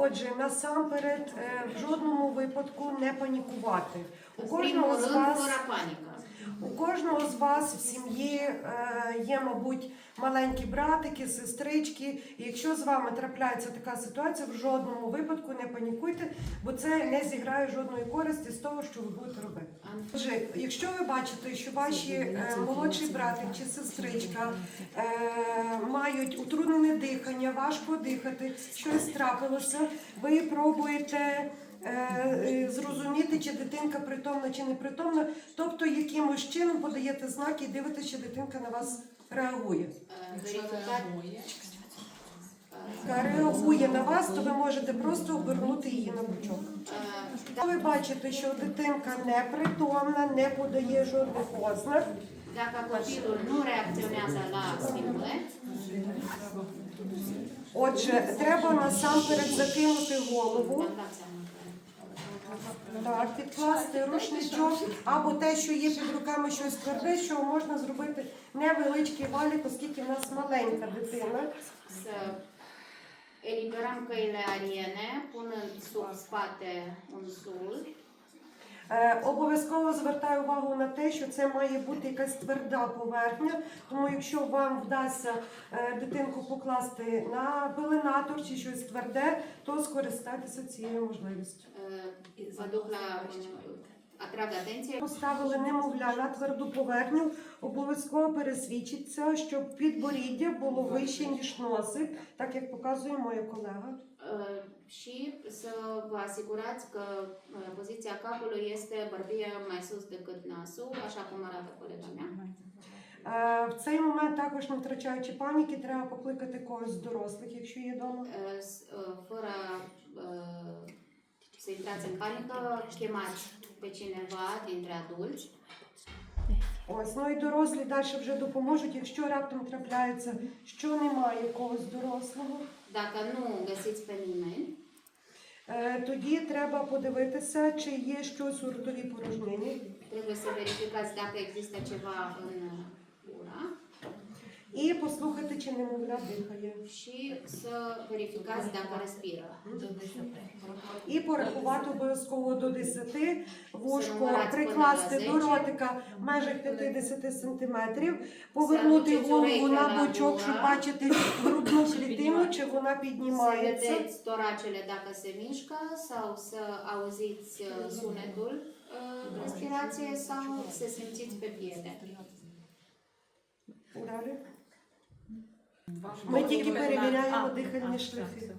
Отже, насамперед е, в жодному випадку не панікувати. У кожного з вас паніка. У кожного з вас в сім'ї е, є, мабуть, маленькі братики, сестрички. І якщо з вами трапляється така ситуація, в жодному випадку не панікуйте, бо це не зіграє жодної користі з того, що ви будете робити. Отже, якщо ви бачите, що ваші е, молодший братик чи сестричка е, мають утруднене дихання, важко дихати, щось трапилося, ви пробуєте. Е, е, Зрозуміти, чи дитинка притомна чи не притомна, тобто якимось чином подаєте знаки і дивитеся, чи дитинка на вас реагує. Реагує на вас, то ви можете просто обернути її на бочок. Якщо ви бачите, що дитинка не притомна, не подає жодних ознак, stimule, отже, треба насамперед закинути голову. Так, підкласти рушничок або те, що є під руками щось тверде, що можна зробити невеличкий валік, оскільки в нас маленька дитина. să eliberăm căile ariene, punând sub spate un sul, Е, обов'язково звертаю увагу на те, що це має бути якась тверда поверхня. Тому якщо вам вдасться е, дитинку покласти на пеленатор чи щось тверде, то скористайтеся цією можливістю. Поставили немовля на тверду поверхню, обов'язково пересвідчиться, щоб підборіддя було вище ніж носик, так як показує моя колега. și să vă asigurați că poziția capului este bărbie mai sus decât nasul, așa cum arată colega mea. Е, В цей момент також не втрачаючи паніки, треба покликати когось з дорослих, якщо є вдома. Să intrați în panică, chemați pe cineva dintre adulți Ось, ну і дорослі далі вже допоможуть, якщо раптом трапляється, що немає когось дорослого. Dacă nu găsiți pe nimeni, Е, Тоді треба подивитися, чи є щось у ротовій порожнині, trebuie să verificați dacă există ceva în і послухати, чи немовля дихає. să verificați dacă respiră. І порахувати обов'язково до 10, вушко прикласти до ротика в межах 50 сантиметрів, повернути голову на бочок, щоб бачити грудну клітину, чи вона піднімається. mișcă sau să auziți uh, sunetul uh, respirației sau să simțiți pe piele. Далі. Ми тільки перевіряємо дихальні шляхи.